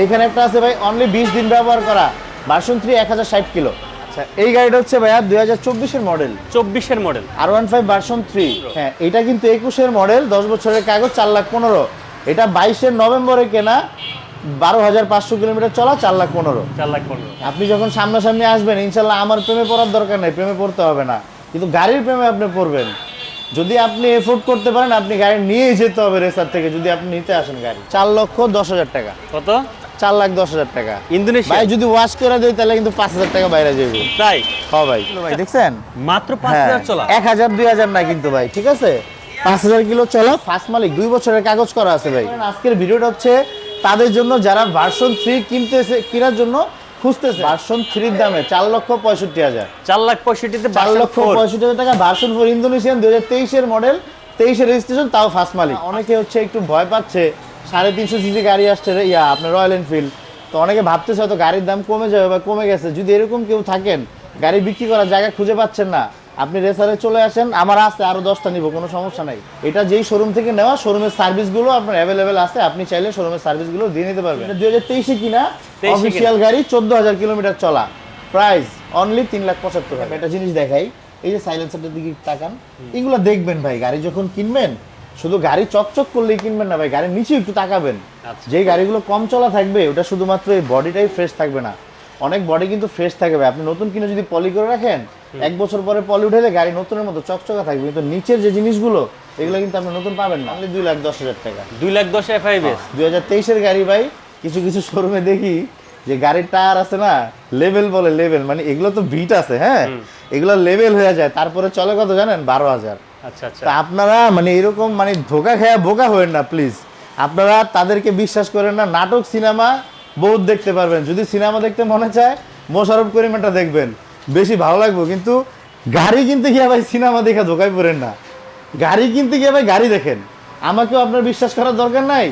এইখানে একটা আছে ভাই অনলি বিশ দিন ব্যবহার করা। ভার্সন থ্রি এক হাজার ষাট কিলো আচ্ছা এই গাড়িটা হচ্ছে ভাইয়া দুই হাজার চব্বিশের মডেল চব্বিশের model R one five version three হ্যাঁ এটা কিন্তু একুশের মডেল দশ বছরের কাগজ চার লাখ পনেরো। এটা বাইশের নভেম্বরে কেনা বারো হাজার পাঁচশো কিলোমিটার চলা চার লাখ পনেরো। চার লাখ পনেরো। আপনি যখন সামনাসামনি আসবেন ইনশাল্লাহ আমার প্রেমে পড়ার দরকার নেই প্রেমে পড়তে হবে না। কিন্তু গাড়ির প্রেমে আপনি পড়বেন। যদি আপনি এফোর্ড করতে পারেন আপনি গাড়ি নিয়েই যেতে হবে রেসার থেকে যদি আপনি নিতে আসেন গাড়ি। চার লক্ষ দশ হাজার টাকা। কত? চার লাখ দশ হাজার টাকা। ইন্দোনেশিয়া? যদি ওয়াশ করে দেয় তাহলে কিন্তু পাঁচ হাজার টাকা বাইরে যাবে তাই? হ্যাঁ ভাই। ভাই দেখছেন? মাত্র পাঁচ হ্যাঁ। হাজার চলা। এক হাজার দুই হাজার না কিন্তু ভাই ঠিক আছে? পাঁচ হাজার কিলো চলো ফার্স্ট মালিক দুই বছরের কাগজ করা আছে ভাই। আজকের ভিডিওটা হচ্ছে তাদের জন্য যারা ভার্সন থ্রি কিনতেছে কেনার জন্য খুঁজতেছে। ভার্সন থ্রির দামে চার লক্ষ পঁয়ষট্টি হাজার। চার লাখ পঁয়ষট্টিতে চার লক্ষ পঁয়ষট্টি হাজার টাকা ভার্সন ফোর ইন্দোনেশিয়ান দুই হাজার তেইশের মডেল তেইশের রেজিস্ট্রেশন তাও ফার্স্ট মালিক। অনেকে হচ্ছে একটু ভয় পাচ্ছে সাড়ে তিনশো সিসি গাড়ি আসছে রে, ইয়া আপনার রয়্যাল এনফিল্ড তো অনেকে ভাবতেছে হয়তো গাড়ির দাম কমে যাবে বা কমে গেছে। যদি এরকম কেউ থাকেন গাড়ি বিক্রি করার জায়গা খুঁজে পাচ্ছেন না আপনি রেসারে চলে আসেন। আমার আছে আরও দশটা নিব কোনো সমস্যা নাই। এটা যেই শোরুম থেকে নেওয়া শোরুমের সার্ভিসগুলো আপনার অ্যাভেলেবেল আছে। আপনি চাইলে শোরুমের সার্ভিসগুলো দিয়ে নিতে পারবেন। দুই হাজার তেইশে কিনা? অফিসিয়াল গাড়ি চোদ্দ হাজার কিলোমিটার চলা। প্রাইস অনলি তিন লাখ পঁচাত্তর হাজার। একটা জিনিস দেখাই। এই যে সাইলেন্সারটার দিকে তাকান। এগুলো দেখবেন ভাই গাড়ি যখন কিনবেন শুধু গাড়ি চকচক করলেই কিনবেন না ভাই গাড়ির নিচে একটু তাকাবেন। আচ্ছা। যেই গাড়িগুলো কম চলা থাকবে ওটা শুধুমাত্র এই বডিটাই ফ্রেশ থাকবে না। অনেক বডি কিন্তু ফ্রেশ থাকবে আপনি নতুন কিনে যদি পলি করে রাখেন এক বছর পরে পলি উঠেলে গাড়ি নতুনের মতো চকচকা থাকবে। কিন্তু নিচের যে জিনিসগুলো এগুলো কিন্তু আপনি নতুন পাবেন না। অনলি দুই লাখ দশ হাজার টাকা। দুই লাখ দশ এফআইবিএস দুই হাজার তেইশের গাড়ি ভাই কিছু কিছু শোরুমে দেখি যে গাড়ির টায়ার আছে না লেভেল বলে লেভেল মানে এগুলো তো বিট আছে হ্যাঁ? এগুলো লেভেল হয়ে যায়। তারপরে চলে কত জানেন? বারো হাজার। আচ্ছা আচ্ছা তা আপনারা মানে এরকম মানে ধোকা খেয়া বোকা হবেন না প্লিজ আপনারা তাদেরকে বিশ্বাস করেন না, নাটক, সিনেমা বহুত দেখতে পারবেন। যদি সিনেমা দেখতে মনে চায়, মোশারফ করিমেরটা দেখবেন। বেশি ভালো লাগবে, কিন্তু গাড়ি কিনতে গিয়ে ভাই সিনেমা দেখে ধোকায় পড়েন না। গাড়ি কিনতে গিয়ে ভাই গাড়ি দেখেন। আমাকেও আপনার বিশ্বাস করার দরকার নাই।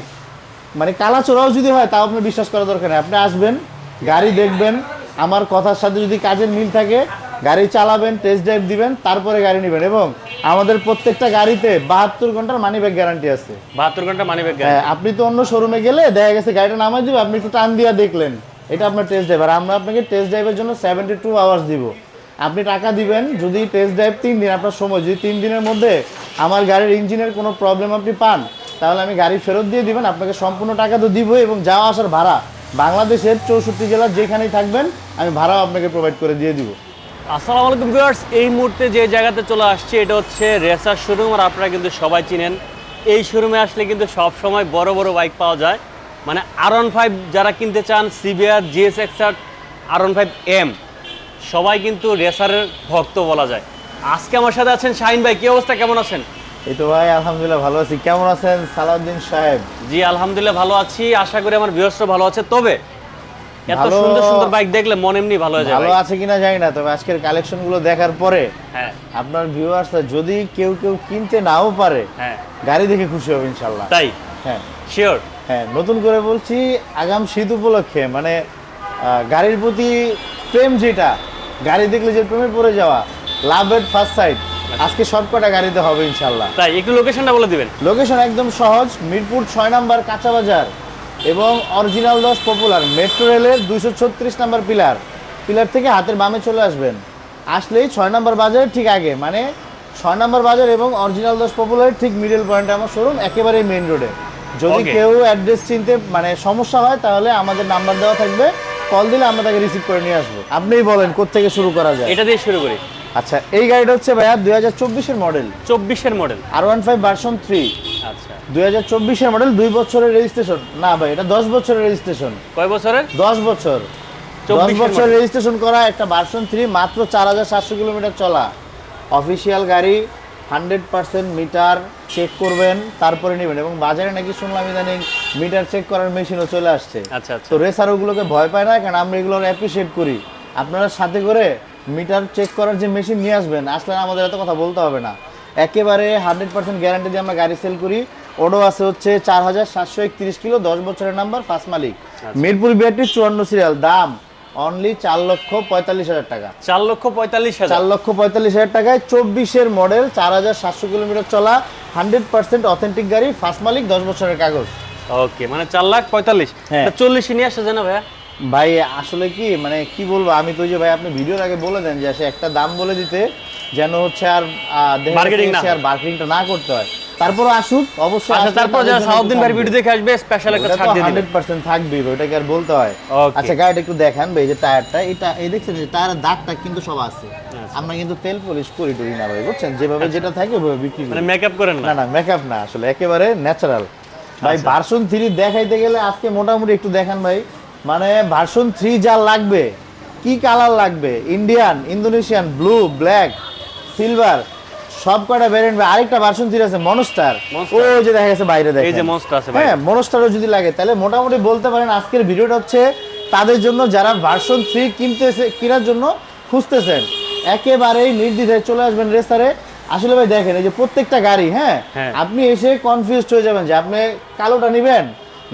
মানে কালা চোরাও যদি হয়, তাও আপনার বিশ্বাস করার দরকার নেই। আপনি আসবেন, গাড়ি দেখবেন। আমার কথার সাথে যদি কাজের মিল থাকে গাড়ি চালাবেন টেস্ট ড্রাইভ দিবেন তারপরে গাড়ি নেবেন এবং আমাদের প্রত্যেকটা গাড়িতে বাহাত্তর ঘণ্টার মানি ব্যাগ গ্যারান্টি আছে। বাহাত্তর ঘণ্টা মানি ব্যাগ হ্যাঁ, আপনি তো অন্য শোরুমে গেলে দেখা গেছে গাড়িটা নামাই দিবে আপনি একটু টান দিয়া দেখলেন এটা আপনার টেস্ট ড্রাইভ আর আমরা আপনাকে টেস্ট ড্রাইভের জন্য সেভেন্টি টু আওয়ার্স দিব। আপনি টাকা দিবেন যদি টেস্ট ড্রাইভ তিন দিন আপনার সময় যদি তিন দিনের মধ্যে আমার গাড়ির ইঞ্জিনের কোনো প্রবলেম আপনি পান তাহলে আমি গাড়ি ফেরত দিয়ে দিবেন আপনাকে সম্পূর্ণ টাকা তো দিব এবং যাওয়া আসার ভাড়া। বাংলাদেশের চৌষট্টি জেলার যেখানেই থাকবেন আমি ভাড়াও আপনাকে প্রোভাইড করে দিয়ে দিব। আসসালামু আলাইকুম ভিউয়ার্স এই মুহূর্তে যে জায়গাতে চলে আসছে এটা হচ্ছে রেসার শোরুম আর আপনারা কিন্তু সবাই চিনেন। এই শোরুমে আসলে কিন্তু সব সময় বড় বড় বাইক পাওয়া যায়। মানে আর ওয়ান ফাইভ যারা কিনতে চান CBR GS X R R one five M সবাই কিন্তু রেসারের ভক্ত বলা যায়। আজকে আমার সাথে আছেন শাহিন ভাই কি অবস্থা কেমন আছেন? এই তো ভাই আলহামদুলিল্লাহ ভালো আছি। কেমন আছেন সালাউদ্দিন সাহেব? জি আলহামদুলিল্লাহ ভালো আছি। আশা করি আমার ভিউয়ার্সরা ভালো আছে। তবে এত সুন্দর সুন্দর বাইক দেখলে মন এমনি ভালো হয়ে যায় ভালো আছে কিনা জানি না তবে আজকের কালেকশনগুলো দেখার পরে হ্যাঁ। আপনার ভিউয়ার্স যদি কেউ কেউ কিনতে নাও পারে হ্যাঁ। গাড়ি দেখে খুশি হবে ইনশাল্লাহ। তাই? হ্যাঁ। শিওর হ্যাঁ নতুন করে বলছি আগাম শীত উপলক্ষে মানে গাড়ির প্রতি প্রেম যেটা গাড়ি দেখলে যে প্রেমে পড়ে যাওয়া লাভ এট ফার্স্ট সাইড আজকে সবকটা গাড়িতে হবে ইনশাল্লাহ। তাই একটু লোকেশনটা বলে দিবেন। লোকেশন একদম সহজ মিরপুর ছয় নাম্বার কাঁচা বাজার। এবং অরিজিনাল দশ পপুলার মেট্রো রেলের দুইশো ছত্রিশ নাম্বার পিলার পিলার থেকে হাতের বামে চলে আসবেন। আসলেই ছয় নম্বর বাজারের ঠিক আগে মানে ছয় নম্বর বাজার এবং অরিজিনাল দশ পপুলারের ঠিক মিডল পয়েন্টে আমার শোরুম একেবারে মেন রোডে যদি কেউ অ্যাড্রেস চিনতে মানে সমস্যা হয় তাহলে আমাদের নাম্বার দেওয়া থাকবে। কল দিলে আমরা তাকে রিসিভ করে নিয়ে আসব। আপনিই বলেন কোথেকে শুরু করা যায়? এটা দিয়ে শুরু করি। আচ্ছা এই গাড়িটা হচ্ছে ভাইয়া দুই হাজার চব্বিশের মডেল চব্বিশের model R one five version three দুই হাজার চব্বিশের মডেল দুই বছরের রেজিস্ট্রেশন না ভাই এটা দশ বছরের রেজিস্ট্রেশন কয় বছরের? দশ বছর। দশ 24 বছর রেজিস্ট্রেশন করা একটা ভার্সন থ্রি মাত্র চার হাজার সাতশো কিলোমিটার চলা। অফিসিয়াল গাড়ি হান্ড্রেড পার্সেন্ট মিটার চেক করবেন তারপরে নেবেন। এবং বাজারে নাকি শুনলাম ইদানিং মিটার চেক করার মেশিনও চলে আসছে। আচ্ছা আচ্ছা। তো রেসার ওগুলোকে ভয় পায় না কারণ আমরা এগুলো অ্যাপ্রিসিয়েট করি। আপনারা সাথে করে মিটার চেক করার যে মেশিন নিয়ে আসবেন আসলে আমাদের এত কথা বলতে হবে না। একেবারে হান্ড্রেড পার্সেন্ট গ্যারান্টি দিয়ে আমরা গাড়ি সেল করি। ওডো আছে হচ্ছে চার হাজার সাতশো একত্রিশ কিলো দশ বছরের নাম্বার ফার্স্ট মালিক। মিরপুর বিআরটি চুয়ান্ন সিরিয়াল দাম অনলি চার লক্ষ পঁয়তাল্লিশ হাজার টাকা। চার লক্ষ পঁয়তাল্লিশ চার লক্ষ পঁয়তাল্লিশ হাজার টাকায় চব্বিশের মডেল চার হাজার সাতশো কিলোমিটার চলা হান্ড্রেড পার্সেন্ট অথেন্টিক গাড়ি ফার্স্ট মালিক দশ বছরের কাগজ। ওকে মানে চার লাখ পঁয়তাল্লিশ। হ্যাঁ। চল্লিশে নিয়ে আসছে না ভাইয়া? ভাই আসলে কি মানে কি বলব আমি তো যে ভাই আপনি ভিডিওর আগে বলে দেন যে সে একটা দাম বলে দিতে যেন হচ্ছে আর যাচ্ছে না। আর মার্কেটিংটা না করতে হয়। তারপরে আসুক অবশ্যই আচ্ছা তারপর যারা সাউদ্দিন একটু ভিডিও দেখে আসবে স্পেশাল একটা ছাড় দিয়ে দিবেন হান্ড্রেড পার্সেন্ট থাকবেই ওটাকে আর বলতে হয়। আচ্ছা গাড়িটা একটু দেখান ভাই যে টায়ারটা এটা এই দেখছেন যে টায়ারের দাগটা কিন্তু সব আছে। আচ্ছা। আমরা কিন্তু তেল পলিশ করি টরি না ভাই বুঝছেন? যেভাবে যেটা থাকে ওইভাবে বিক্রি করি। মানে মেকআপ করেন না? না না মেকআপ না আসলে একেবারে ন্যাচারাল ভাই আচ্ছা। ভার্সন থ্রি দেখাইতে গেলে আজকে মোটামুটি একটু দেখান ভাই। মানে ভার্সন থ্রি যা লাগবে কি কালার লাগবে? Indian Indonesian blue black silver সব কটা ভ্যারিয়েন্ট আরেকটা ভার্সন থ্রি আছে মনস্টার ও যে দেখা গেছে বাইরে দেখেন। এই যে Monster আছে হ্যাঁ মনস্টারও যদি লাগে তাহলে মোটামুটি বলতে পারেন আজকের ভিডিওটা হচ্ছে তাদের জন্য যারা ভার্সন থ্রি কিনতেছে কেনার জন্য খুঁজতেছেন একেবারেই নির্দ্বিধায় চলে আসবেন রেসারে আসলে ভাই দেখেন এই যে প্রত্যেকটা গাড়ি হ্যাঁ হ্যাঁ। আপনি এসে কনফিউজড হয়ে যাবেন যে আপনি কালোটা নেবেন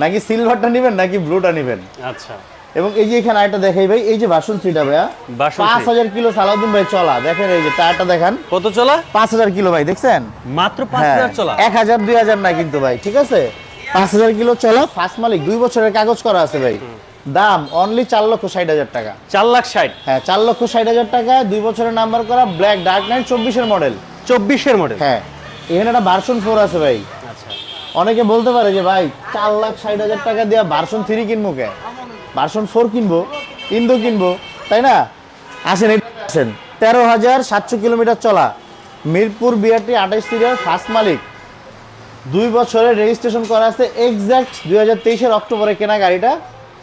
নাকি সিলভারটা নেবেন নাকি ব্লুটা নেবেন? আচ্ছা। এবং এই যে এখানে আরেকটা দেখাই ভাই এই যে ভার্সন থ্রিটা ভাইয়া পাঁচ হাজার কিলো সালাউদ্দিন ভাই চলা। দেখেন এই যে টায়ারটা দেখান। কত চলা? পাঁচ হাজার কিলো ভাই দেখছেন? মাত্র পাঁচ হ্যাঁ, হাজার চলা? এক হাজার দুই হাজার না কিন্তু ভাই ঠিক আছে? পাঁচ হাজার কিলো চলা ফার্স্ট মালিক দুই বছরের কাগজ করা আছে ভাই। দাম অনলি চার লক্ষ ষাট হাজার টাকা। চার লাখ ষাট? হ্যাঁ চার লক্ষ ষাট হাজার টাকা দুই বছরের নাম্বার করা ব্ল্যাক ডার্ক নাইন চব্বিশের মডেল চব্বিশের মডেল হ্যাঁ। এখানে একটা ভার্সন ফোর আছে ভাই। অনেকে বলতে পারে যে ভাই চার লাখ ষাট হাজার টাকা দিয়ে ভার্সন থ্রি কিনবো কে? ভার্সন ফোর কিনবো ইন্দো কিনবো তাই না? আসেন আসেন। তেরো হাজার সাতশো কিলোমিটার চলা মিরপুর বিআরটি আঠাইশ সিরিয়াল ফার্স্ট মালিক। দুই বছরের রেজিস্ট্রেশন করা আছে এক্স্যাক্ট দুই হাজার তেইশের অক্টোবরে কেনা গাড়িটা।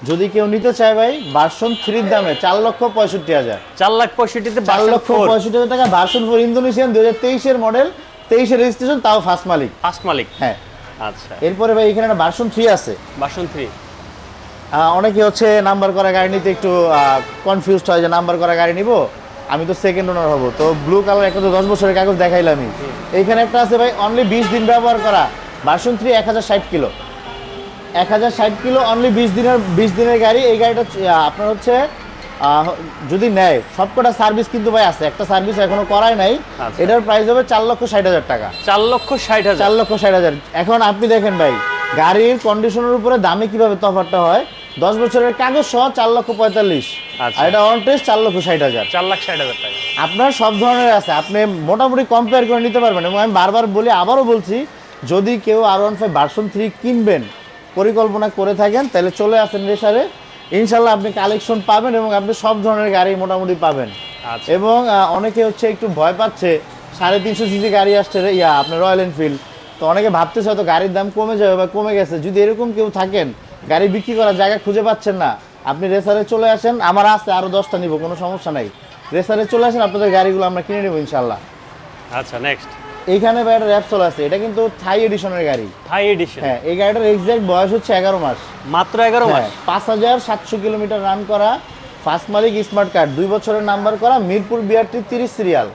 যদি কেউ নিতে চায় ভাই ভার্সন থ্রির দামে চার লক্ষ পঁয়ষট্টি হাজার। চার লাখ পঁয়ষট্টিতে চার লক্ষ পঁয়ষট্টি হাজার টাকা ভার্সন ফোর ইন্দোনেশিয়ান দুই হাজার তেইশের মডেল তেইশের রেজিস্ট্রেশন তাও ফার্স্ট মালিক। ফার্স্ট মালিক। হ্যাঁ। আচ্ছা। এরপরে ভাই এখানে একটা ভার্সন থ্রি আছে। বাসন থ্রি অনেকে হচ্ছে নাম্বার করা গাড়ি নিতে একটু কনফিউজড হয় যে নাম্বার করা গাড়ি নিব আমি তো সেকেন্ড ওনার হব। তো ব্লু কালার একটা তো দশ বছরের কাগজ দেখাইলামই এইখানে একটা আছে ভাই অনলি বিশ দিন ব্যবহার করা। ভার্সন থ্রি এক হাজার ষাট কিলো। এক হাজার ষাট কিলো অনলি বিশ দিনের বিশ দিনের গাড়ি। এই গাড়িটা আপনার হচ্ছে যদি নেয় সবকটা সার্ভিস কিন্তু ভাই আছে। একটা সার্ভিস এখনও করাই নাই। আচ্ছা। এটার প্রাইস হবে চার লক্ষ ষাট হাজার টাকা। চার লক্ষ ষাট হাজার। চার লক্ষ ষাট হাজার। এখন আপনি দেখেন ভাই গাড়ির কন্ডিশনের উপরে দামে কীভাবে তফাৎটা হয়? দশ বছরের কাগজ সহ চার লক্ষ পঁয়তাল্লিশ। আচ্ছা। আর এটা অন টেস্ট চার লক্ষ ষাট হাজার। চার লাখ ষাট হাজার টাকা। আপনার সব ধরনের আছে। আপনি মোটামুটি কম্পেয়ার করে নিতে পারবেন এবং আমি বারবার বলি আবারও বলছি যদি কেউ R one five version three কিনবেন পরিকল্পনা করে থাকেন তাহলে চলে আসেন রেসারে। ইনশাল্লাহ আপনি কালেকশন পাবেন এবং আপনি সব ধরনের গাড়ি মোটামুটি পাবেন। আচ্ছা। এবং অনেকে হচ্ছে একটু ভয় পাচ্ছে সাড়ে তিনশো সিসি গাড়ি আসছে ইয়া আপনার রয়্যাল এনফিল্ড তো অনেকে ভাবতেছে হয়তো গাড়ির দাম কমে যাবে বা কমে গেছে। যদি এরকম কেউ থাকেন গাড়ি বিক্রি করার জায়গা খুঁজে পাচ্ছেন না আপনি রেসারে চলে আসেন আমার আসতে আরও দশটা নিব কোনো সমস্যা নাই। রেসারে চলে আসেন আপনাদের গাড়িগুলো আমরা কিনে নেব ইনশাল্লাহ আচ্ছা নেক্সট এইখানে ভাই একটা র্যাপসল আছে এটা কিন্তু থাই এডিশনের গাড়ি। থাই এডিশন হ্যাঁ এই গাড়িটার এক্সাক্ট বয়স হচ্ছে এগারো মাস। মাত্র এগারো মাস? হ্যাঁ, পাঁচ হাজার সাতশো কিলোমিটার রান করা ফার্স্ট মালিক স্মার্ট কার্ড দুই বছরের নাম্বার করা মিরপুর বিআরটি তিরিশ সিরিয়াল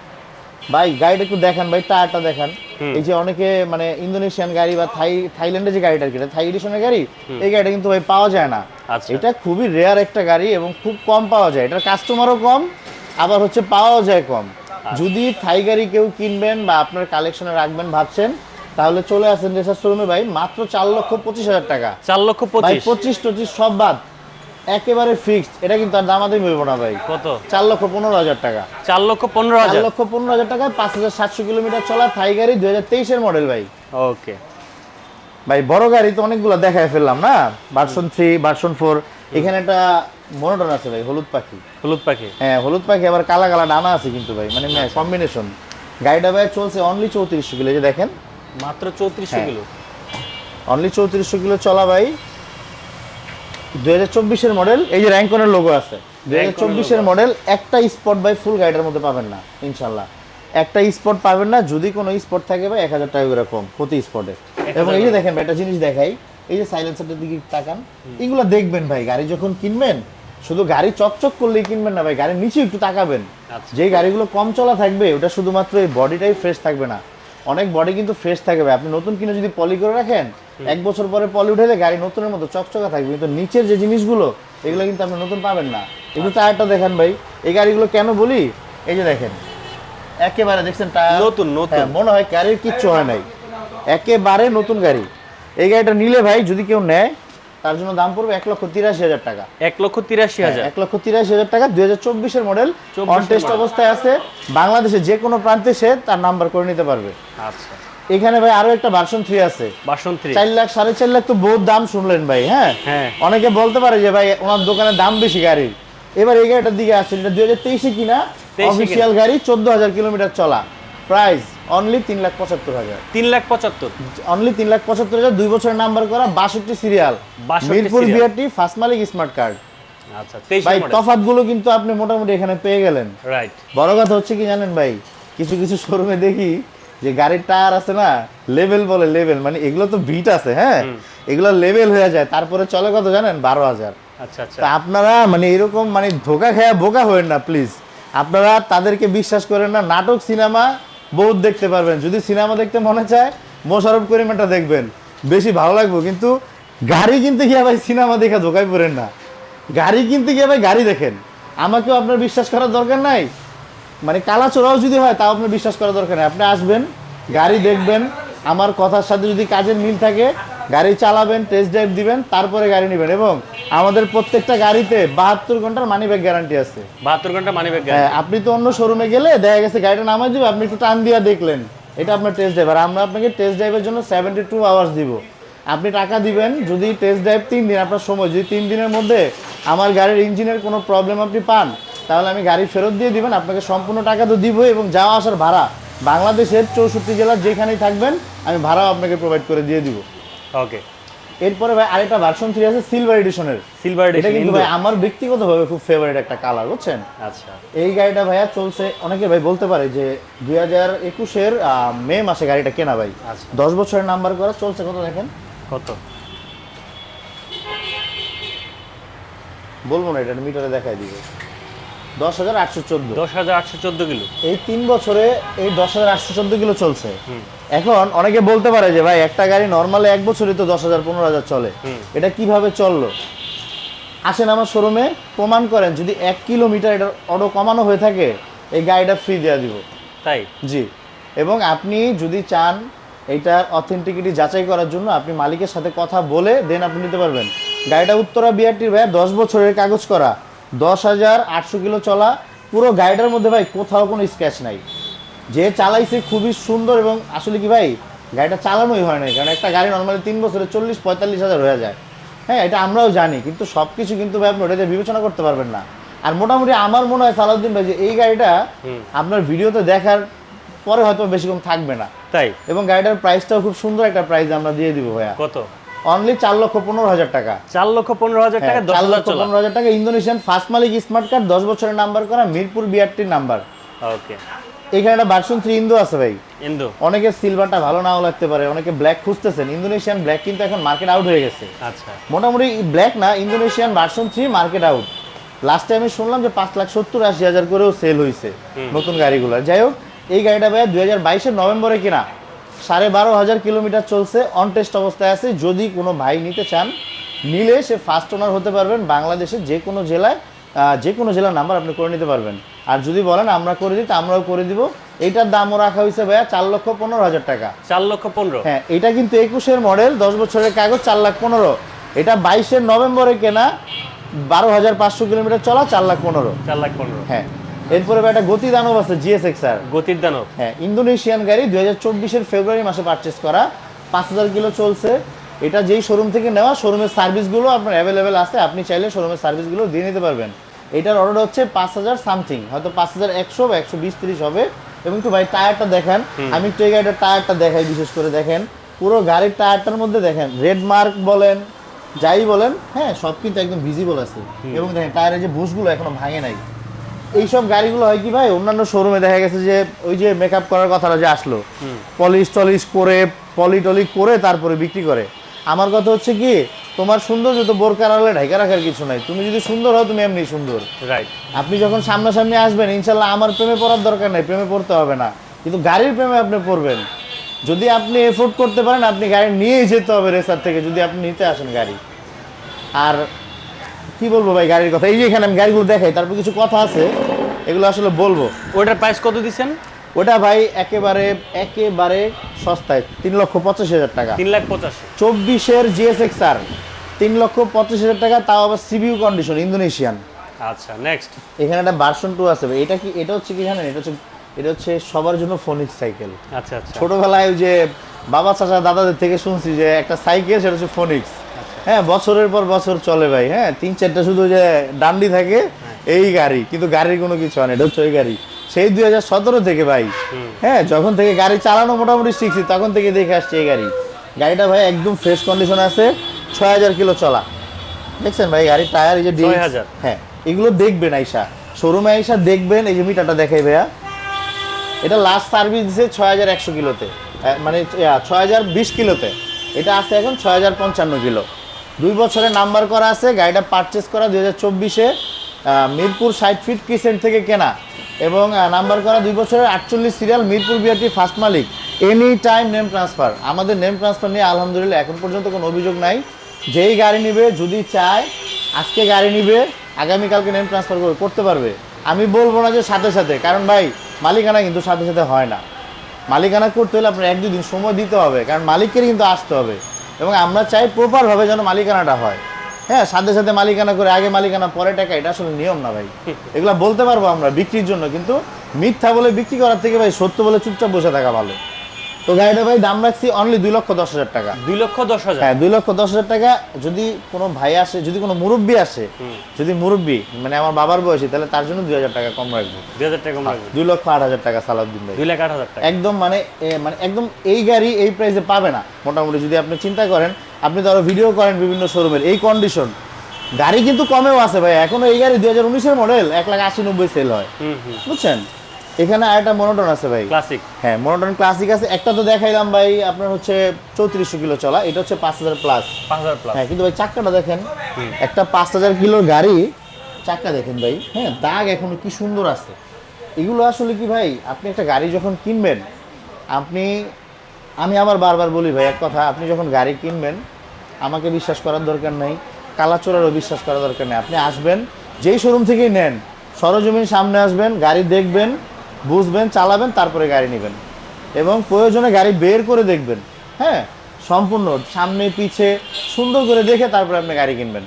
ভাই গাড়িটা একটু দেখান ভাই টায়ারটা দেখান। এই যে অনেকে মানে ইন্দোনেশিয়ান গাড়ি বা থাই থাইল্যান্ডের যে গাড়িটা কিনে থাই এডিশনের গাড়ি এই গাড়িটা কিন্তু ভাই পাওয়া যায় না। আচ্ছা। এটা খুবই রেয়ার একটা গাড়ি এবং খুব কম পাওয়া যায়। এটার কাস্টমারও কম আবার হচ্ছে পাওয়াও যায় কম। যদি থাই গাড়ি কেউ কিনবেন বা আপনার কালেকশনে রাখবেন ভাবছেন তাহলে চলে আসেন রেসার শোরুমে ভাই মাত্র চার লক্ষ পঁচিশ হাজার টাকা। চার লক্ষ পঁচিশ। টচিশ সব বাদ একেবারে ফিক্সড এটা কিন্তু আর দামাদামি হইব না ভাই। কত? চার লক্ষ পনেরো হাজার টাকা। চার লক্ষ পনেরো চার হাজার। লক্ষ পনেরো হাজার টাকায় পাঁচ হাজার সাতশো কিলোমিটার চলা থাই গাড়ি দুই হাজার তেইশের মডেল ভাই। ওকে। ভাই বড় গাড়ি তো অনেকগুলো দেখায় ফেললাম না? ভার্সন থ্রি ভার্সন ফোর এখানে একটা মনোটন আছে ভাই হলুদ পাখি। হলুদ পাখি? হ্যাঁ হলুদ পাখি আবার কালা কালা ডানা আছে কিন্তু ভাই মানে কম্বিনেশন গাড়িটা ভাই চলছে অনলি চৌত্রিশশো কিলো যে দেখেন। মাত্র চৌত্রিশশো হ্যাঁ। কিলো? অনলি চৌত্রিশশো কিলো চলা ভাই। দুই হাজার চব্বিশের মডেল এই যে র্যাঙ্কনের লোগো আছে। দুই হাজার চব্বিশের মডেল একটা স্পট বাই ফুল গাড়িটার মধ্যে পাবেন না ইনশাল্লাহ। একটা স্পট পাবেন না যদি কোনো স্পট থাকে ভাই এক হাজার টাকা করে কম প্রতি স্পটে এবং এই যে দেখেন একটা জিনিস দেখাই এই যে সাইলেন্সারটার দিকে তাকান এগুলো দেখবেন ভাই গাড়ি যখন কিনবেন শুধু গাড়ি চকচক করলেই কিনবেন না ভাই গাড়ির নিচে একটু তাকাবেন। আচ্ছা। যে গাড়িগুলো কম চলা থাকবে ওটা শুধুমাত্র এই বডিটাই ফ্রেশ থাকবে না। অনেক বডি কিন্তু ফ্রেশ থাকবে আপনি নতুন কিনে যদি পলি করে রাখেন এক বছর পরে পলি উঠেলে গাড়ি নতুনের মতো চকচকা থাকবে। কিন্তু নিচের যে জিনিসগুলো এগুলো কিন্তু আপনি নতুন পাবেন না। একটু টায়ারটা দেখেন ভাই। এই গাড়িগুলো কেন বলি? এই যে দেখেন একেবারে দেখছেন টায়ার? নতুন, নতুন। হ্যাঁ, মনে হয় গাড়ির কিচ্ছু হয় নাই। একেবারে নতুন গাড়ি। এই গাড়িটা নিলে ভাই যদি কেউ নেয় তার জন্য দাম পড়বে এক লক্ষ তিরাশি হাজার টাকা। এক লক্ষ তিরাশি হাজার। এক লক্ষ তিরাশি হাজার টাকা দুই হাজার চব্বিশের মডেল 24 অন টেস্ট অবস্থায় আছে। বাংলাদেশে যে কোনো প্রান্তে সে তার নাম্বার করে নিতে পারবে। আচ্ছা। এখানে ভাই আরও একটা ভার্সন থ্রি আছে। বাসন থ্রি চার লাখ সাড়ে চার লাখ তো বহুত দাম শুনলেন ভাই হ্যাঁ? হ্যাঁ। অনেকে বলতে পারে যে ভাই ওনার দোকানে দাম বেশি গাড়ির। এবার এই গাড়িটার দিকে আসছে এটা দুই হাজার তেইশে কিনা? অফিসিয়াল গাড়ি চোদ্দ হাজার কিলোমিটার চলা। প্রাইস অনলি তিন লাখ পঁচাত্তর হাজার। তিন লাখ পঁচাত্তর। অনলি তিন লাখ পঁচাত্তর হাজার দুই বছরের নাম্বার করা বাষট্টি সিরিয়াল মিরপুর বিআরটি ফার্স্ট মালিক স্মার্ট কার্ড আচ্ছা ভাই গুলো কিন্তু আপনি মোটামুটি এখানে পেয়ে গেলেন। রাইট বড় কথা হচ্ছে কি জানেন ভাই কিছু কিছু শোরুমে দেখি যে গাড়ির টায়ার আছে না লেভেল বলে লেভেল মানে এগুলো তো বিট আছে হ্যাঁ? এগুলো লেভেল হয়ে যায় তারপরে চলে কত জানেন? বারো হাজার। আচ্ছা আচ্ছা। তা আপনারা মানে এরকম মানে ধোকা খেয়া বোকা হবেন না প্লিজ আপনারা তাদেরকে বিশ্বাস করেন না নাটক সিনেমা বহুত দেখতে পারবেন। যদি সিনেমা দেখতে মনে চায়, মোশারফ করিম এটা দেখবেন। বেশি ভালো লাগবে, কিন্তু গাড়ি কিনতে গিয়ে ভাই সিনেমা দেখে ধোকায় পড়েন না। গাড়ি কিনতে গিয়ে ভাই গাড়ি দেখেন। আমাকেও আপনার বিশ্বাস করার দরকার নাই? মানে কালা চোরাও যদি হয়, তাও আপনার বিশ্বাস করার দরকার নেই। আপনি আসবেন, গাড়ি দেখবেন, আমার কথার সাথে যদি কাজের মিল থাকে গাড়ি চালাবেন টেস্ট ড্রাইভ দিবেন তারপরে গাড়ি নেবেন এবং আমাদের প্রত্যেকটা গাড়িতে বাহাত্তর ঘণ্টার মানি ব্যাগ গ্যারান্টি আছে। বাহাত্তর ঘণ্টা মানি ব্যাগ হ্যাঁ, আপনি তো অন্য শোরুমে গেলে দেখা গেছে গাড়িটা নামাই দিবে আপনি একটু টান দিয়া দেখলেন। এটা আপনার টেস্ট ড্রাইভ আর আমরা আপনাকে টেস্ট ড্রাইভের জন্য সেভেন্টি টু আওয়ার্স দিব। আপনি টাকা দিবেন যদি টেস্ট ড্রাইভ তিন দিন আপনার সময় যদি তিন দিনের মধ্যে আমার গাড়ির ইঞ্জিনের কোনো প্রবলেম আপনি পান তাহলে আমি গাড়ি ফেরত দিয়ে দিবেন আপনাকে সম্পূর্ণ টাকা তো দিব এবং যাওয়া আসার ভাড়া। বাংলাদেশের চৌষট্টি জেলার যেখানেই থাকবেন আমি ভাড়াও আপনাকে প্রোভাইড করে দিয়ে দিব। ওকে এরপরে ভাই আরেকটা ভার্সন থ্রি আছে সিলভার এডিশনের সিলভার এটা এডিশন কিন্তু ভাই আমার ব্যক্তিগতভাবে খুব ফেভারিট একটা কালার বুঝছেন? আচ্ছা। এই গাড়িটা ভাইয়া চলছে অনেকে ভাই বলতে পারে যে দুই হাজার একুশের মে মাসে গাড়িটা কেনা ভাই। আচ্ছা। দশ বছরের নাম্বার করা চলছে কত দেখেন? কত? বলব না এটা মিটারে দেখাই দিবে। দশ হাজার আটশো চোদ্দ। দশ হাজার আটশো চোদ্দ কিলো। এই তিন বছরে এই দশ হাজার আটশো চোদ্দ কিলো চলছে। এখন অনেকে বলতে পারে যে ভাই একটা গাড়ি নর্মালি এক বছরই তো দশ হাজার পনেরো হাজার চলে। এটা কীভাবে চলল? আসেন আমার শোরুমে প্রমাণ করেন যদি এক কিলোমিটার এটার অটো কমানো হয়ে থাকে এই গাড়িটা ফ্রি দেওয়া দিব। তাই? জি। এবং আপনি যদি চান এইটার অথেন্টিকিটি যাচাই করার জন্য আপনি মালিকের সাথে কথা বলে দেন আপনি নিতে পারবেন। গাড়িটা উত্তরা বিআরটির ভাইয়া দশ বছরের কাগজ করা। দশ হাজার আটশো কিলো চলা। পুরো গাড়িটার মধ্যে ভাই কোথাও কোনো স্ক্র্যাচ নাই। যে চালাইছে খুবই সুন্দর এবং আসলে কি ভাই গাড়িটা চালানোই হয় না কারণ একটা গাড়ি নর্মালি তিন বছরে চল্লিশ পঁয়তাল্লিশ হাজার হয়ে যায়। হ্যাঁ এটা আমরাও জানি কিন্তু সব কিছু কিন্তু ভাই আপনি ওটাতে বিবেচনা করতে পারবেন না। আর মোটামুটি আমার মনে হয় সালাউদ্দিন ভাই যে এই গাড়িটা আপনার ভিডিওতে দেখার পরে হয়তো বেশিক্ষণ থাকবে না। তাই? এবং গাড়িটার প্রাইসটাও খুব সুন্দর একটা প্রাইস আমরা দিয়ে দিব ভাইয়া। কত? অনলি চার লক্ষ পনেরো হাজার টাকা। চার লক্ষ পনেরো হাজার টাকা হ্যাঁ, চার লক্ষ পনেরো হাজার টাকা। ইন্দোনেশিয়ান ফার্স্ট মালিক স্মার্ট কার্ড দশ বছরের নাম্বার করা মিরপুর বিআরটির নাম্বার। ওকে। এখানে একটা ভার্সন থ্রি ইন্দো আছে ভাই। ইন্দু অনেকে সিলভারটা ভালো নাও লাগতে পারে অনেকে ব্ল্যাক খুঁজতেছেন। ইন্দোনেশিয়ান ব্ল্যাক কিন্তু এখন মার্কেট আউট হয়ে গেছে। আচ্ছা। মোটামুটি ব্ল্যাক না Indonesian version three market out লাস্টে আমি শুনলাম যে পাঁচ লাখ সত্তর আশি হাজার করেও সেল হয়েছে নতুন গাড়িগুলো। যাই হোক এই গাড়িটা ভাই দুই হাজার বাইশের নভেম্বরে কিনা। সাড়ে বারো হাজার কিলোমিটার চলছে অন টেস্ট অবস্থায় আছে। যদি কোনো ভাই নিতে চান নিলে সে ফার্স্ট ওনার হতে পারবেন বাংলাদেশের যে কোনো জেলায় যে কোনো জেলার নাম্বার আপনি করে নিতে পারবেন। আর যদি বলেন আমরা করে দিই তা আমরাও করে দিব। এইটার দামও রাখা হয়েছে ভাইয়া চার লক্ষ পনেরো হাজার টাকা। চার লক্ষ পনেরো? হ্যাঁ এটা কিন্তু একুশের মডেল দশ বছরের কাগজ চার লাখ পনেরো। এটা বাইশের নভেম্বরে কেনা বারো হাজার পাঁচশো কিলোমিটার চলা চার লাখ পনেরো। চার লাখ পনেরো। হ্যাঁ। এরপরে একটা গতি দানব আছে জিএসএক্স আর গতির দানব হ্যাঁ ইন্দোনেশিয়ান গাড়ি দুই হাজার চব্বিশের ফেব্রুয়ারি মাসে পারচেস করা। পাঁচ হাজার কিলো চলছে। এটা যেই শোরুম থেকে নেওয়া শোরুমের সার্ভিসগুলো আপনার অ্যাভেলেবেল আছে। আপনি চাইলে শোরুমের সার্ভিসগুলো দিয়ে নিতে পারবেন। এটার অর্ডার হচ্ছে পাঁচ হাজার সামথিং হয়তো পাঁচ হাজার একশো বা একশো বিশ তিরিশ হবে। এবং একটু ভাই টায়ারটা দেখেন। আমি একটু এই গাড়িটার টায়ারটা দেখাই বিশেষ করে দেখেন। পুরো গাড়ির টায়ারটার মধ্যে দেখেন রেড মার্ক বলেন যাই বলেন হ্যাঁ সব কিন্তু একদম ভিজিবল আছে। এবং দেখেন টায়ারের যে বুশগুলো এখনও ভাঙে নাই। এইসব গাড়িগুলো হয় কি ভাই? অন্যান্য শোরুমে দেখা গেছে যে ওই যে মেকআপ করার কথাটা যে আসলো। পলিশ টলিশ করে পলি টলি করে তারপরে বিক্রি করে। আমার কথা হচ্ছে কি তোমার সৌন্দর্য তো বোরকার আলে ঢাকা রাখার কিছু নাই। তুমি যদি সুন্দর হও তুমি এমনি সুন্দর। রাইট আপনি যখন সামনাসামনি আসবেন ইনশাল্লাহ আমার প্রেমে পড়ার দরকার নাই প্রেমে পড়তে হবে না। কিন্তু গাড়ির প্রেমে আপনি পড়বেন। যদি আপনি এফোর্ড করতে পারেন আপনি গাড়ি নিয়েই যেতে হবে রেসার থেকে যদি আপনি নিতে আসেন গাড়ি। আর কি বলব ভাই গাড়ির কথা? এই যে এখানে আমি গাড়িগুলো দেখাই তারপর কিছু কথা আছে এগুলো আসলে বলব। ওটার প্রাইস কত দিচ্ছেন ওটা ভাই একেবারে একেবারে সস্তায় তিন লক্ষ পঁচাশি হাজার টাকা। তিন লাখ পঁচাশি। চব্বিশের জিএসএক্স আর তিন লক্ষ পঁচিশ হাজার টাকা তাও আবার সিবিউ কন্ডিশন ইন্দোনেশিয়ান আচ্ছা নেক্সট এখানে একটা ভার্সন টু আছে। এটা কি এটা হচ্ছে কি জানেন এটা হচ্ছে এটা হচ্ছে সবার জন্য ফোনিক্স সাইকেল আচ্ছা আচ্ছা। ছোটবেলায় যে বাবা চাচা দাদাদের থেকে শুনছি যে একটা সাইকেল সেটা হচ্ছে ফোনিক্স হ্যাঁ বছরের পর বছর চলে ভাই হ্যাঁ তিন চারটা শুধু যে ডান্ডি থাকে এই গাড়ি কিন্তু গাড়ির কোনো কিছু হয় না এটা হচ্ছে ওই গাড়ি। সেই দুই হাজার সতেরো থেকে ভাই হ্যাঁ যখন থেকে গাড়ি চালানো মোটামুটি শিখছি তখন থেকে দেখে আসছে এই গাড়ি। গাড়িটা ভাই একদম ফ্রেশ কন্ডিশন আছে ছয় হাজার কিলো চলা। দেখছেন ভাই গাড়ির টায়ার এই যে ডিস্ক, 6000 হ্যাঁ এগুলো দেখবেন আইসা। শোরুমে আইসা দেখবেন এই যে মিটারটা দেখাই ভাইয়া। এটা লাস্ট সার্ভিস দিছে ছয় হাজার একশো কিলোতে মানে ছয় হাজার বিশ কিলোতে। এটা আছে এখন ছয় হাজার পঞ্চান্ন কিলো। দুই বছরের নাম্বার করা আছে, গাড়িটা পারচেস করা দুই হাজার চব্বিশে মিরপুর ষাট ফিট ক্রিসেন্ট থেকে কেনা। এবং নাম্বার করা দুই বছরের আটচল্লিশ সিরিয়াল মিরপুর বিআরটি ফার্স্ট মালিক। এনি টাইম নেম ট্রান্সফার আমাদের নেম ট্রান্সফার নিয়ে আলহামদুলিল্লাহ এখন পর্যন্ত কোনো অভিযোগ নাই। যেই গাড়ি নিবে, যদি চায়, আজকে গাড়ি নিবে, আগামীকালকে নেম ট্রান্সফার করবে, করতে পারবে। আমি বলব না যে সাথে সাথে, কারণ ভাই, মালিকানা কিন্তু সাথে সাথে হয় না। মালিকানা করতে হলে আপনার এক দুই দিন সময় দিতে হবে, কারণ মালিকের কিন্তু আসতে হবে। এবং আমরা চাই প্রপারভাবে যেন মালিকানাটা হয়। হ্যাঁ সাথে সাথে মালিকানা করে, আগে মালিকানা, পরে টাকা, এটা আসলে নিয়ম না ভাই। এগুলা বলতে পারব আমরা বিক্রির জন্য, কিন্তু মিথ্যা বলে বিক্রি করার থেকে ভাই সত্য বলে চুপচাপ বসে থাকা ভালো। তো গাড়িটা ভাই দাম রাখছি অনলি দুই লক্ষ দশ হাজার টাকা। দুই লক্ষ দশ হাজার? হ্যাঁ দুই লক্ষ দশ হাজার টাকা। যদি কোনো ভাই আসে যদি কোনো মুরব্বী আসে যদি মুরব্বী মানে আমার বাবার বয়সী তাহলে তার জন্য দুই হাজার টাকা কম রাখব। দুই হাজার টাকা কম রাখবেন দুই লক্ষ আট হাজার টাকা সালাউদ্দিন ভাই। দুই লাখ আট হাজার টাকা। একদম মানে মানে একদম এই গাড়ি এই প্রাইসে পাবে না। মোটামুটি যদি আপনি চিন্তা করেন আপনি তো ভিডিও করেন বিভিন্ন শোরুমের এই কন্ডিশন গাড়ি কিন্তু কমেও আছে ভাই। এখনও এই গাড়ি দুই হাজার উনিশের মডেল এক লাখ আশি নব্বই সেল হয়। বুঝছেন? এখানে আরেকটা মনোটন আছে ভাই। ক্লাসিক হ্যাঁ মনোটন ক্লাসিক আছে। একটা তো দেখাইলাম ভাই আপনার হচ্ছে চৌত্রিশশো কিলো চলা। এটা হচ্ছে পাঁচ হাজার প্লাস পাঁচ হাজার প্লাস হ্যাঁ কিন্তু ভাই চাক্কাটা দেখেন। একটা পাঁচ হাজার কিলোর গাড়ি চাক্কা দেখেন ভাই। হ্যাঁ দাগ এখনও কি সুন্দর আছে। এগুলো আসলে কি ভাই আপনি একটা গাড়ি যখন কিনবেন আপনি আমি আবার বারবার বলি ভাই এক কথা আপনি যখন গাড়ি কিনবেন আমাকে বিশ্বাস করার দরকার নেই কালাচোরারও বিশ্বাস করার দরকার নেই। আপনি আসবেন যেই শোরুম থেকেই নেন সরজমিন সামনে আসবেন গাড়ি দেখবেন বুঝবেন, চালাবেন, তারপরে গাড়ি নেবেন। এবং প্রয়োজনে গাড়ি বের করে দেখবেন। হ্যাঁ সম্পূর্ণ সামনে, পিছে, সুন্দর করে দেখে তারপরে আপনি গাড়ি কিনবেন।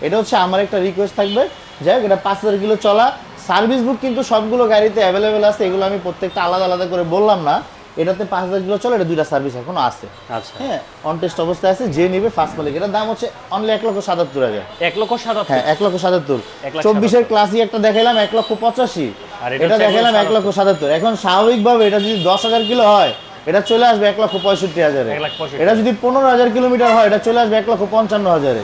এটা হচ্ছে আমার একটা রিকোয়েস্ট থাকবে। যাই হোক, এটা পাঁচ হাজার কিলো চলা। সার্ভিস বুক কিন্তু সবগুলো গাড়িতে অ্যাভেলেবেল আছে। এগুলো আমি প্রত্যেকটা আলাদা আলাদা করে বললাম না। এটাতে পাঁচ হাজার কিলো চলে এটা দুইটা সার্ভিস এখনও আছে। আচ্ছা। হ্যাঁ অন টেস্ট অবস্থায় আছে যে নিবে ফার্স্ট মালিক। এটার দাম হচ্ছে অনলি এক লক্ষ সাতাত্তর হাজার। এক লক্ষ সাতাত্তর। হ্যাঁ এক লক্ষ সাতাত্তর। চব্বিশের ক্লাসিক একটা দেখাইলাম এক লক্ষ পঁচাশি। এটা হচ্ছে এক লক্ষ সাতাত্তর। এখন স্বাভাবিকভাবে এটা যদি দশ হাজার কিলো হয় এটা চলে আসবে এক লক্ষ পঁয়ষট্টি হাজারে। এটা যদি পনেরো হাজার কিলোমিটার হয় এটা চলে আসবে এক লক্ষ পঞ্চান্ন হাজারে।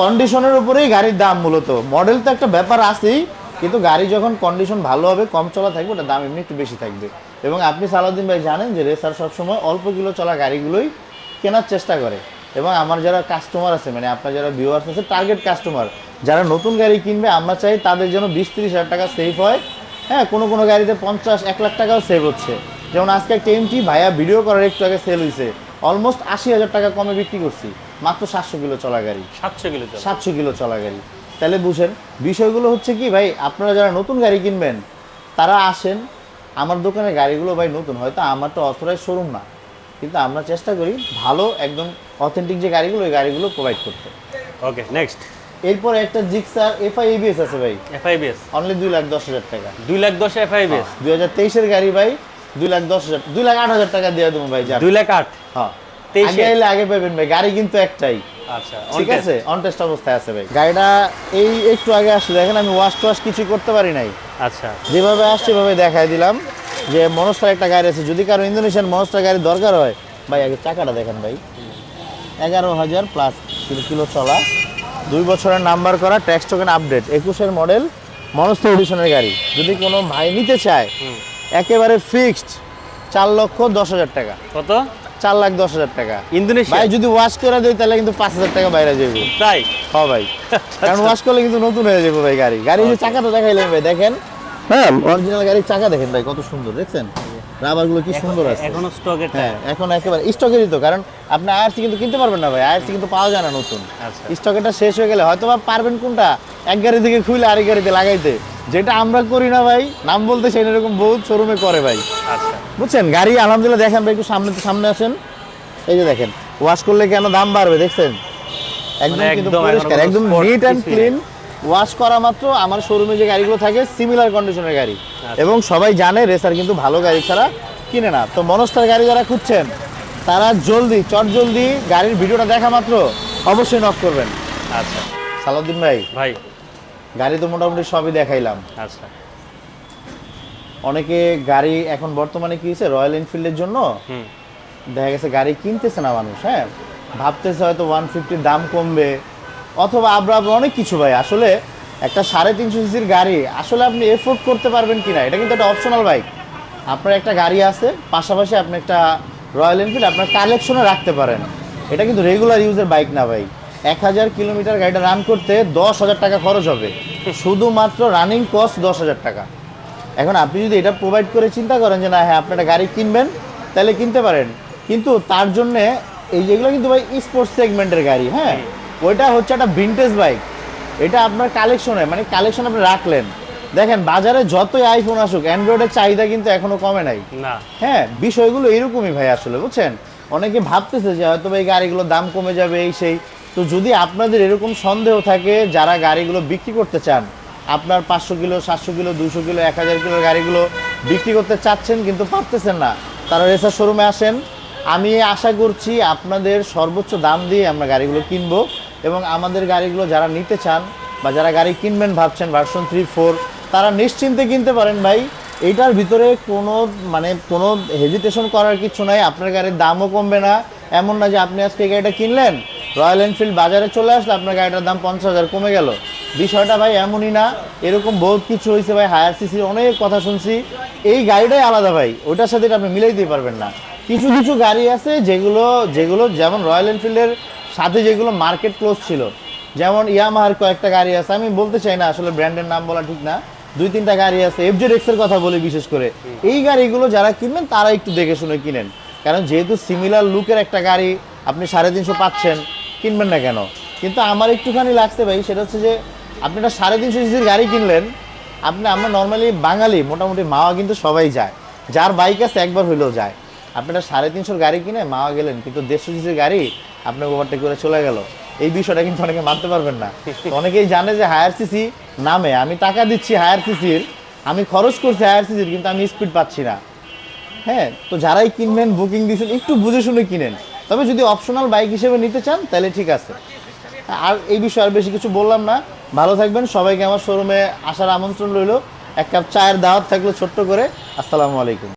কন্ডিশনের উপরেই গাড়ির দাম মূলত। মডেল তো একটা ব্যাপার আছেই কিন্তু গাড়ি যখন কন্ডিশন ভালো হবে কম চলা থাকবে ওটা দাম এমনি একটু বেশি থাকবে। এবং আপনি সালাউদ্দিন ভাই জানেন যে রেসার সবসময় অল্প কিলো চলা গাড়িগুলোই কেনার চেষ্টা করে। এবং আমার যারা কাস্টমার আছে মানে আপনার যারা ভিউয়ার্স আছে টার্গেট কাস্টমার যারা নতুন গাড়ি কিনবে আমরা চাই তাদের জন্য বিশ তিরিশ হাজার টাকা সেভ হয়। হ্যাঁ কোনো কোনো গাড়িতে পঞ্চাশ এক লাখ টাকাও সেভ হচ্ছে। যেমন আজকে একটা এমটি ভাইয়া ভিডিও করার একটু আগে সেল হয়েছে অলমোস্ট আশি হাজার টাকা কমে বিক্রি করছি। মাত্র সাতশো কিলো চলা গাড়ি। সাতশো কিলো সাতশো কিলো চলা গাড়ি। তাহলে বুঝেন বিষয়গুলো হচ্ছে কি ভাই আপনারা যারা নতুন গাড়ি কিনবেন তারা আসেন আমার দোকানের গাড়িগুলো ভাই নতুন হয়তো আমার তো অথরাইজ শোরুম না। কিন্তু আমরা চেষ্টা করি ভালো একদম অথেন্টিক যে গাড়িগুলো ওই গাড়িগুলো প্রোভাইড করতে। ওকে নেক্সট এরপর একটা জিক্সার এফআইবিএস আছে ভাই। এফআইবিএস অনলি দুই লাখ দশ হাজার টাকা। দুই লাখ দশ এফআইবিএস দুই হাজার তেইশের গাড়ি ভাই দুই লাখ দশ হাজার দুই লাখ আট হাজার টাকা দিয়ে দেবো ভাই দুই লাখ আট? হ্যাঁ? আগে এলে আগে পাবেন ভাই গাড়ি কিন্তু একটাই। আচ্ছা ঠিক আছে? অন টেস্ট অবস্থায় আছে ভাই। গাড়িটা এই একটু আগে আসলে দেখেন আমি ওয়াশ টোয়াশ কিছু করতে পারি নাই। আচ্ছা। যেভাবে আসছে সেভাবে দেখাই দিলাম যে মনস্টার একটা গাড়ি আছে। যদি কারও ইন্দোনেশিয়ান মনস্টার গাড়ি দরকার হয় ভাই আগে চাকাটা দেখেন ভাই। এগারো হাজার প্লাস কিলো চলা। দুই বছরের নাম্বার করা ট্যাক্স টোকেন আপডেট। একুশের মডেল মনস্টার এডিশনের গাড়ি। যদি কোনো ভাই নিতে চায় একেবারে ফিক্সড চার লক্ষ দশ হাজার টাকা। কত? চার লাখ দশ হাজার টাকা। ইন্দোনেশিয়া? ভাই যদি ওয়াশ করে দেয় তাহলে কিন্তু পাঁচ হাজার টাকা বাইরে যাবে তাই? হ্যাঁ ভাই। কারণ ওয়াশ করলে কিন্তু নতুন হয়ে যাবে ভাই গাড়ি। গাড়ি যে চাকাটা দেখাইলেন ভাই দেখেন। হ্যাঁ। অরিজিনাল গাড়ির চাকা দেখেন ভাই কত সুন্দর দেখছেন? রাবারগুলো কি সুন্দর আছে? এখনও স্টকের হ্যাঁ এখন একেবারে স্টকেরই তো কারণ আপনি আইআরসি কিন্তু কিনতে পারবেন না ভাই আইআরসি কিন্তু পাওয়া যায় না নতুন। আচ্ছা। স্টকেরটা শেষ হয়ে গেলে হয়তো বা পারবেন কোনটা? এক গাড়ি থেকে খুলে আরেক গাড়িতে লাগাইতে। যেটা আমরা করি না ভাই নাম বলতে সেই এরকম বহুত শোরুমে করে ভাই। আচ্ছা। বুঝছেন? গাড়ি আলহামদুলিল্লাহ দেখেন ভাই একটু সামনে সামনে আসেন। এই যে দেখেন ওয়াশ করলে কেন দাম বাড়বে দেখছেন? একদম মানে কিন্তু পরিষ্কার একদম নিট অ্যান্ড ক্লিন ওয়াশ করা মাত্র আমার শোরুমে যে গাড়িগুলো থাকে সিমিলার কন্ডিশনের গাড়ি। আচ্ছা। এবং সবাই জানে রেসার কিন্তু ভালো গাড়ি ছাড়া কিনে না। তো মনস্তার গাড়ি যারা খুঁজছেন তারা জলদি চট জলদি গাড়ির ভিডিওটা দেখা মাত্র অবশ্যই নক করবেন। আচ্ছা। সালাউদ্দিন ভাই ভাই। গাড়ি তো মোটামুটি সবই দেখাইলাম। আচ্ছা। অনেকে গাড়ি এখন বর্তমানে কি হয়েছে রয়্যাল এনফিল্ডের জন্য? দেখা গেছে গাড়ি কিনতেছে না মানুষ হ্যাঁ? ভাবতেছে হয়তো ওয়ান ফিফটির দাম কমবে। অথবা আবরা অনেক কিছু ভাই। আসলে একটা সাড়ে তিনশো সিসির গাড়ি, আসলে আপনি এফোর্ড করতে পারবেন কি না এটা কিন্তু একটা অপশনাল বাইক আপনার একটা গাড়ি আছে, পাশাপাশি আপনি একটা রয়্যাল এনফিল্ড আপনার কালেকশনে রাখতে পারেন। এটা কিন্তু রেগুলার ইউজের বাইক না ভাই। এক হাজার কিলোমিটার গাড়িটা রান করতে দশ হাজার টাকা খরচ হবে। শুধুমাত্র রানিং কস্ট দশ হাজার টাকা। এখন আপনি যদি এটা প্রোভাইড করে চিন্তা করেন যে না হ্যাঁ আপনি একটা গাড়ি কিনবেন, তাহলে কিনতে পারেন। কিন্তু তার জন্যে এই যেগুলো কিন্তু ভাই স্পোর্টস সেগমেন্টের গাড়ি হ্যাঁ? ওইটা হচ্ছে একটা ভিনটেজ বাইক এটা আপনার কালেকশনে মানে কালেকশন আপনি রাখলেন। দেখেন বাজারে যতই আইফোন আসুক অ্যান্ড্রয়েডের চাহিদা কিন্তু এখনও কমে নাই। না। হ্যাঁ বিষয়গুলো এরকমই ভাই আসলে বুঝছেন? অনেকে ভাবতেছে যে হয়তো এই গাড়িগুলোর দাম কমে যাবে এই সেই। তো যদি আপনাদের এরকম সন্দেহ থাকে যারা গাড়িগুলো বিক্রি করতে চান আপনার পাঁচশো কিলো সাতশো কিলো দুশো কিলো এক হাজার কিলোর গাড়িগুলো বিক্রি করতে চাচ্ছেন কিন্তু পারতেছেন না তারা রেসার শোরুমে আসেন। আমি আশা করছি আপনাদের সর্বোচ্চ দাম দিয়ে আমরা গাড়িগুলো কিনবো। এবং আমাদের গাড়িগুলো যারা নিতে চান বা যারা গাড়ি কিনবেন ভাবছেন ভার্সন থ্রি ফোর তারা নিশ্চিন্তে কিনতে পারেন ভাই। এইটার ভিতরে কোনো মানে কোনো হেজিটেশন করার কিছু নাই। আপনার গাড়ির দামও কমবে না। এমন না যে আপনি আজকে গাড়িটা কিনলেন রয়্যাল এনফিল্ড বাজারে চলে আসলে আপনার গাড়িটার দাম পঞ্চাশ হাজার কমে গেল। বিষয়টা ভাই এমনই না। এরকম বহুত কিছু হয়েছে ভাই। হায়ার সিসির অনেক কথা শুনছি। এই গাড়িটাই আলাদা ভাই। ওটার সাথে আপনি মিলাই দিতে পারবেন না। কিছু কিছু গাড়ি আছে যেগুলো যেগুলো যেমন রয়্যাল এনফিল্ডের সাথে যেগুলো মার্কেট ক্লোজ ছিল যেমন ইয়ামাহার কয়েকটা গাড়ি আছে আমি বলতে চাই না আসলে ব্র্যান্ডের নাম বলা ঠিক না দুই তিনটা গাড়ি আছে এফজেড এক্সের কথা বলি বিশেষ করে। এই গাড়িগুলো যারা কিনবেন তারা একটু দেখে শুনে কিনেন। কারণ যেহেতু সিমিলার লুকের একটা গাড়ি আপনি সাড়ে তিনশো পাচ্ছেন কিনবেন না কেন? কিন্তু আমার একটুখানি লাগছে ভাই সেটা হচ্ছে যে আপনি একটা সাড়ে তিনশো সিসির গাড়ি কিনলেন আপনি আমরা নর্মালি বাঙালি মোটামুটি মাওয়া কিন্তু সবাই যায়। যার বাইক আছে একবার হইলেও যায়। আপনি একটা সাড়ে তিনশোর গাড়ি কিনে মাওয়া গেলেন কিন্তু দেড়শো সিসির গাড়ি আপনার ওভারটেক করে চলে গেল। এই বিষয়টা কিন্তু অনেকে মানতে পারবেন না। অনেকেই জানে যে হায়ার সিসি নামে। আমি টাকা দিচ্ছি হায়ার সিসির আমি খরচ করছি হায়ার সিসির কিন্তু আমি স্পিড পাচ্ছি না। হ্যাঁ তো যারাই কিনবেন বুকিং দিয়েছেন একটু বুঝে শুনে কিনেন। তবে যদি অপশনাল বাইক হিসেবে নিতে চান, তাহলে ঠিক আছে। আর এই বিষয়ে আর বেশি কিছু বললাম না। ভালো থাকবেন। সবাইকে আমার শোরুমে আসার আমন্ত্রণ রইল। এক কাপ চায়ের দাওয়াত থাকল ছোট্ট করে। আসসালামু আলাইকুম।